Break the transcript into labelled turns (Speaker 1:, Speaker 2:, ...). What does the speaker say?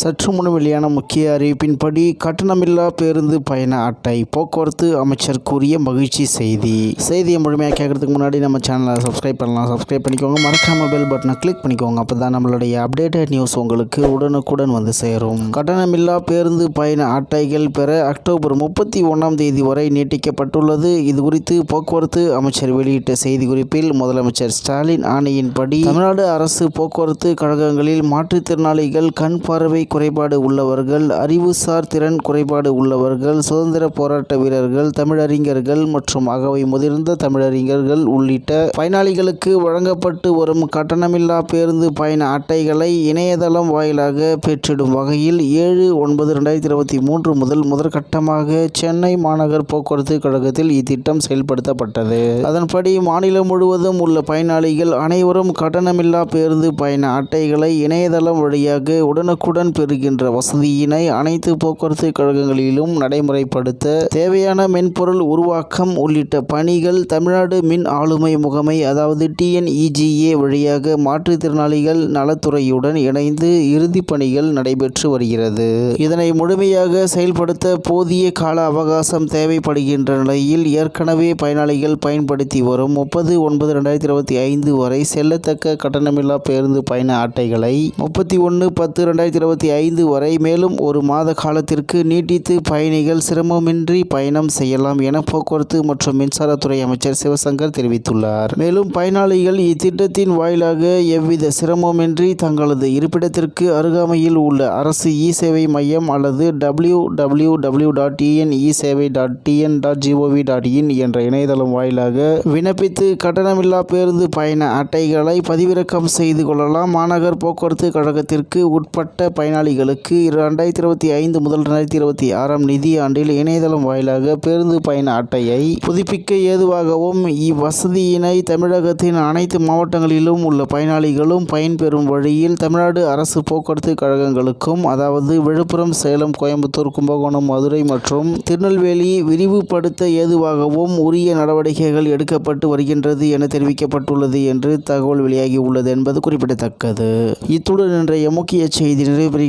Speaker 1: சற்று முன் வெளியான முக்கிய அறிவிப்பின்படி கட்டணமில்லா பேருந்து பயண அட்டை போக்குவரத்து அமைச்சர் கூறிய மகிழ்ச்சி செய்தி. செய்தியை முழுமையாக கேட்கறதுக்கு முன்னாடி நம்ம சேனலை சப்ஸ்கிரைப் பண்ணலாம். சப்ஸ்கிரைப் பண்ணிக்கோங்க. மறக்காம பெல் பட்டனை கிளிக் பண்ணிக்கோங்க. அப்போ தான் நம்மளுடைய அப்டேட்டட் நியூஸ் உங்களுக்கு உடனுக்குடன் வந்து சேரும். கட்டணமில்லா பேருந்து பயண அட்டைகள் பெற அக்டோபர் முப்பத்தி ஒன்றாம் தேதி வரை நீட்டிக்கப்பட்டுள்ளது. இது குறித்து போக்குவரத்து அமைச்சர் வெளியிட்ட செய்தி குறிப்பில் முதலமைச்சர் ஸ்டாலின் ஆணையின்படி தமிழ்நாடு அரசு போக்குவரத்து கழகங்களில் மாற்றுத்திறனாளிகள் கண் பார்வை குறைபாடு உள்ளவர்கள் அறிவுசார் திறன் குறைபாடு உள்ளவர்கள் சுதந்திர போராட்ட வீரர்கள் தமிழறிஞர்கள் மற்றும் அகவை முதிர்ந்த தமிழறிஞர்கள் உள்ளிட்ட பயனாளிகளுக்கு வழங்கப்பட்டு வரும் கட்டணமில்லா பேருந்து பயண அட்டைகளை இணையதளம் வாயிலாக பெற்றிடும் வகையில் ஏழு ஒன்பது ரெண்டாயிரத்தி இருபத்தி மூன்று முதல் முதற்கட்டமாக சென்னை மாநகர் போக்குவரத்து கழகத்தில் இத்திட்டம் செயல்படுத்தப்பட்டது. அதன்படி மாநிலம் முழுவதும் உள்ள பயனாளிகள் அனைவரும் கட்டணமில்லா பேருந்து பயண அட்டைகளை இணையதளம் வழியாக உடனுக்குடன் பெறுகின்ற வசதியினை அனைத்து போக்குவரத்து கழகங்களிலும் நடைமுறைப்படுத்த தேவையான மென்பொருள் உருவாக்கம் உள்ளிட்ட பணிகள் தமிழ்நாடு மின் ஆளுமை முகமை அதாவது டிஎன்இஜிஏ வழியாக மாற்றுத்திறனாளிகள் நலத்துறையுடன் இணைந்து இறுதிப் பணிகள் நடைபெற்று வருகிறது. இதனை முழுமையாக செயல்படுத்த போதிய கால அவகாசம் தேவைப்படுகின்ற நிலையில் ஏற்கனவே பயனாளிகள் பயன்படுத்தி வரும் முப்பது ஒன்பது ரெண்டாயிரத்தி இருபத்தி ஐந்து வரை செல்லத்தக்க கட்டணமில்லா பேருந்து பயண அட்டைகளை முப்பத்தி ஒன்று பத்து ரெண்டாயிரத்தி இருபத்தி ஐந்து வரை மேலும் ஒரு மாத காலத்திற்கு நீட்டித்து பயணிகள் சிரமமின்றி பயணம் செய்யலாம் என போக்குவரத்து மற்றும் மின்சாரத்துறை அமைச்சர் சிவசங்கர் தெரிவித்துள்ளார். மேலும் பயனாளிகள் இத்திட்டத்தின் வாயிலாக எவ்வித சிரமமின்றி தங்களது இருப்பிடத்திற்கு அருகாமையில் உள்ள அரசு இ சேவை மையம் அல்லது W W W dot TN e சேவை dot TN dot GOV dot in என்ற இணையதளம் வாயிலாக விண்ணப்பித்து கட்டணமில்லா பேருந்து பயண அட்டைகளை பதிவிறக்கம் செய்து கொள்ளலாம். மாநகர் போக்குவரத்து கழகத்திற்கு உட்பட்ட பயனாளிகளுக்கு இரண்டாயிரத்தி இருபத்தி ஐந்து முதல் ரெண்டாயிரத்தி இருபத்தி ஆறாம் நிதியாண்டில் இணையதளம் வாயிலாக பேருந்து பயண அட்டையை புதுப்பிக்க ஏதுவாகவும் இவ்வசதியினை தமிழகத்தின் அனைத்து மாவட்டங்களிலும் உள்ள பயனாளிகளும் பயன்பெறும் வழியில் தமிழ்நாடு அரசு போக்குவரத்து கழகங்களுக்கும் அதாவது விழுப்புரம் சேலம் கோயம்புத்தூர் கும்பகோணம் மதுரை மற்றும் திருநெல்வேலி விரிவுபடுத்த ஏதுவாகவும் உரிய நடவடிக்கைகள் எடுக்கப்பட்டு வருகின்றது என தெரிவிக்கப்பட்டுள்ளது என்று தகவல் வெளியாகி உள்ளது என்பது குறிப்பிடத்தக்கது. இத்துடன் இன்றைய முக்கிய செய்தி நிறைவு